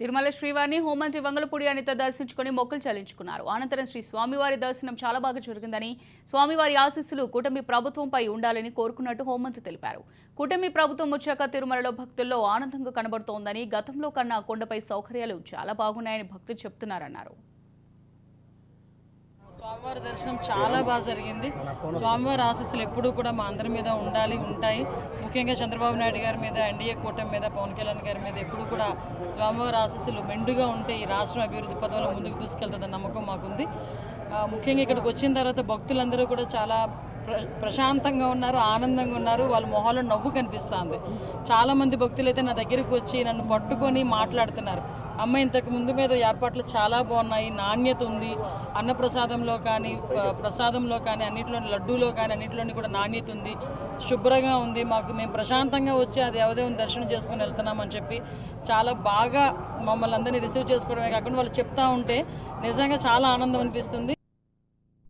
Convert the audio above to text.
తిరుమల శ్రీవారిని హోంమంత్రి వంగలపూడి అనిత దర్శించుకుని మొక్కులు చెల్లించుకున్నారు. అనంతరం శ్రీ స్వామివారి దర్శనం చాలా బాగా జరిగిందని స్వామివారి ఆశీస్సులు కూటమి ప్రభుత్వంపై ఉండాలని కోరుకున్నట్టు హోంమంత్రి తెలిపారు. కూటమి ప్రభుత్వం వచ్చాక తిరుమలలో భక్తుల్లో ఆనందంగా కనబడుతోందని గతంలో కన్నా కొండపై సౌకర్యాలు చాలా బాగున్నాయని భక్తులు చెప్తున్నారన్నారు. స్వామివారి దర్శనం చాలా బాగా జరిగింది. స్వామివారి ఆశస్సులు ఎప్పుడూ కూడా మా అందరి మీద ఉండాలి ఉంటాయి. ముఖ్యంగా చంద్రబాబు నాయుడు గారి మీద ఎన్డీఏ కూటమి మీద పవన్ కళ్యాణ్ గారి మీద ఎప్పుడు కూడా స్వామివారి ఆశస్సులు మెండుగా ఉంటే ఈ రాష్ట్రం అభివృద్ధి పదంలో ముందుకు తీసుకెళ్తుందన్న నమ్మకం మాకుంది. ముఖ్యంగా ఇక్కడికి వచ్చిన తర్వాత భక్తులందరూ కూడా చాలా ప్రశాంతంగా ఉన్నారు ఆనందంగా ఉన్నారు వాళ్ళ మొహాల్లో నవ్వు కనిపిస్తుంది. చాలామంది భక్తులు అయితే నా దగ్గరికి వచ్చి నన్ను పట్టుకొని మాట్లాడుతున్నారు. అమ్మ ఇంతకు ముందు మీద ఏర్పాట్లు చాలా బాగున్నాయి నాణ్యత ఉంది. అన్నప్రసాదంలో కానీ ప్రసాదంలో కానీ అన్నింటిలోని లడ్డూలో కానీ అన్నింటిలోని కూడా నాణ్యత ఉంది. శుభ్రంగా ఉంది. మాకు మేము ప్రశాంతంగా వచ్చి ఆ దేవదేవుని దర్శనం చేసుకుని వెళ్తున్నామని చెప్పి చాలా బాగా మమ్మల్ని అందరినీ రిసీవ్ చేసుకోవడమే కాకుండా వాళ్ళు చెప్తా ఉంటే నిజంగా చాలా ఆనందం అనిపిస్తుంది.